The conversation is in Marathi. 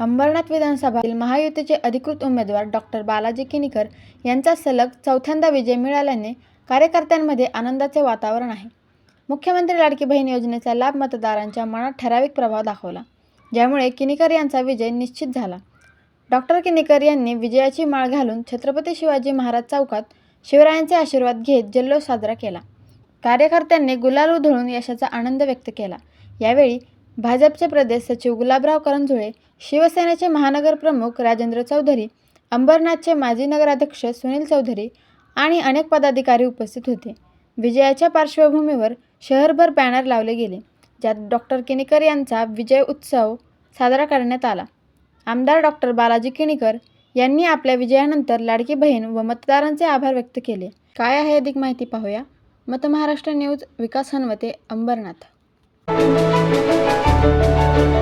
अंबरनाथ विधानसभातील महायुतीचे अधिकृत उमेदवार डॉक्टर बालाजी किनीकर यांचा सलग चौथ्यांदा विजय मिळाल्याने कार्यकर्त्यांमध्ये आनंदाचे वातावरण आहे. मुख्यमंत्री लाडकी बहीण योजनेचा लाभ मतदारांच्या मनात ठराविक प्रभाव दाखवला ज्यामुळे किनीकर यांचा विजय निश्चित झाला. डॉक्टर किनीकर यांनी विजयाची माळ घालून छत्रपती शिवाजी महाराज चौकात शिवरायांचे आशीर्वाद घेत जल्लोष साजरा केला. कार्यकर्त्यांनी गुलाल उधळून यशाचा आनंद व्यक्त केला. यावेळी भाजपचे प्रदेश सचिव गुलाबराव करंजुळे शिवसेनेचे महानगर प्रमुख राजेंद्र चौधरी अंबरनाथचे माजी नगराध्यक्ष सुनील चौधरी आणि अनेक पदाधिकारी उपस्थित होते. विजयाच्या पार्श्वभूमीवर शहरभर बॅनर लावले गेले ज्यात डॉक्टर किणीकर यांचा विजय उत्सव साजरा करण्यात आला. आमदार डॉक्टर बालाजी किणीकर यांनी आपल्या विजयानंतर लाडकी बहीण व मतदारांचे आभार व्यक्त केले. काय आहे अधिक माहिती पाहूया. मत Maharashtra news Vikas Hanvate Ambarnath. Thank you.